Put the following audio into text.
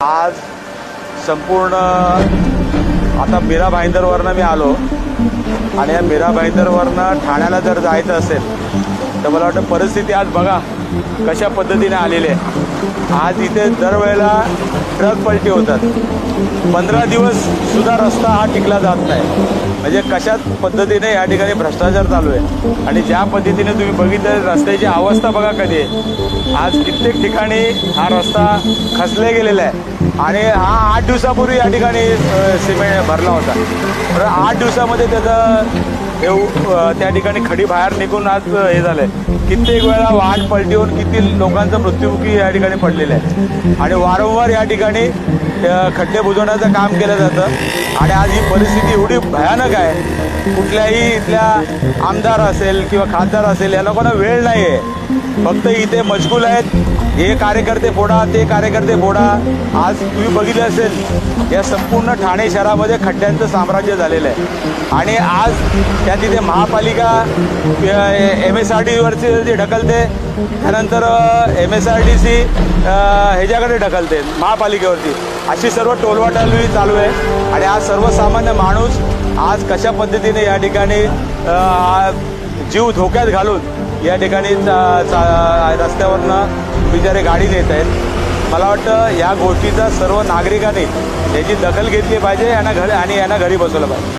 आज संपूर्ण आता मीरा भाईंदरवरनं मी आलो. आणि या मीरा भाईंदरवरनं ठाण्याला जर जायचं असेल तर मला वाटतं परिस्थिती आज बघा. कशा पद्धतीने आलेले आहे आज इथे दरवेळेला ट्रक पलटी होतात. पंधरा दिवस सुद्धा रस्ता हा टिकला जात नाही. म्हणजे कशा पद्धतीने या ठिकाणी भ्रष्टाचार चालू आहे? आणि ज्या पद्धतीने तुम्ही बघितलं रस्त्याची अवस्था बघा कधी आहे. आज कित्येक ठिकाणी हा रस्ता खचले गेलेला आहे. आणि हा आठ दिवसापूर्वी या ठिकाणी सिमेंट भरला होता. तर आठ दिवसामध्ये त्याचं एव त्या ठिकाणी खडी बाहेर निघून आज हे झालंय. कित्येक वेळा वाहन पलटी होऊन किती लोकांचा मृत्युमुखी या ठिकाणी पडलेला आहे. आणि वारंवार या ठिकाणी खड्डे बुजवण्याचं काम केलं जातं. आणि आज ही परिस्थिती एवढी भयानक आहे. कुठल्याही इथल्या आमदार असेल किंवा खासदार असेल या लोकांना वेळ नाही आहे फक्त इथे मशगूल आहेत. हे कार्यकर्ते फोडा ते कार्यकर्ते फोडा. आज तुम्ही बघितले असेल या संपूर्ण ठाणे शहरामध्ये खड्ड्यांचं साम्राज्य झालेलं आहे. आणि आज त्या तिथे महापालिका एम एस आर डीवरचे जे ढकलते त्यानंतर M S R T C ह्याच्याकडे ढकलते महापालिकेवरती. अशी सर्व टोलवाटालवी चालू आहे. आणि आज सर्वसामान्य माणूस आज कशा पद्धतीने या ठिकाणी जीव धोक्यात घालून या ठिकाणी चा- चा- रस्त्यावरनं बिचारे गाडी नेत आहेत. मला वाटतं या गोष्टीचा सर्व नागरिकांनी याची दखल घेतली पाहिजे यांना घरी आणि यांना घरी बसवलं पाहिजे.